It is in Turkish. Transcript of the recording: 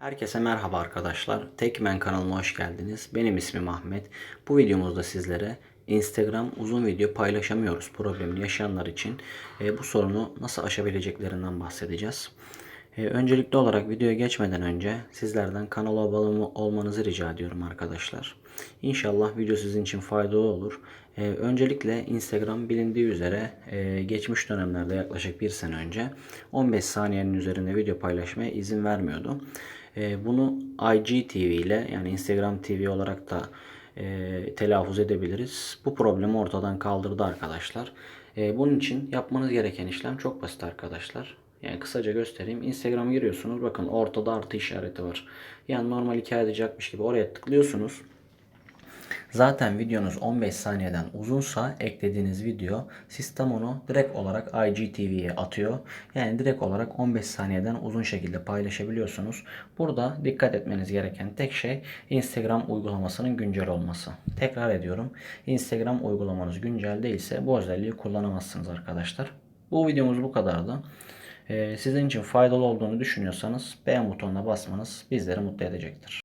Herkese merhaba arkadaşlar. Tekmen kanalıma hoş geldiniz. Benim ismim Ahmet. Bu videomuzda sizlere Instagram uzun video paylaşamıyoruz problemini yaşayanlar için e, bu sorunu nasıl aşabileceklerinden bahsedeceğiz. E, öncelikli olarak videoya geçmeden önce sizlerden kanala abone olmanızı rica ediyorum arkadaşlar. İnşallah video sizin için faydalı olur. E, öncelikle Instagram bilindiği üzere e, geçmiş dönemlerde yaklaşık bir sene önce 15 saniyenin üzerinde video paylaşmaya izin vermiyordu. E, bunu IGTV ile yani Instagram TV olarak da e, telaffuz edebiliriz. Bu problemi ortadan kaldırdı arkadaşlar. Bunun için yapmanız gereken işlem çok basit arkadaşlar. Yani kısaca göstereyim. Instagram'a giriyorsunuz. Bakın ortada artı işareti var. Yani normal hikayede yapmış gibi oraya tıklıyorsunuz. Zaten videonuz 15 saniyeden uzunsa eklediğiniz video sistem onu direkt olarak IGTV'ye atıyor. Yani direkt olarak 15 saniyeden uzun şekilde paylaşabiliyorsunuz. Burada dikkat etmeniz gereken tek şey Instagram uygulamasının güncel olması. Tekrar ediyorum. Instagram uygulamanız güncel değilse bu özelliği kullanamazsınız arkadaşlar. Bu videomuz bu kadardı. Ee, sizin için faydalı olduğunu düşünüyorsanız beğen butonuna basmanız bizleri mutlu edecektir.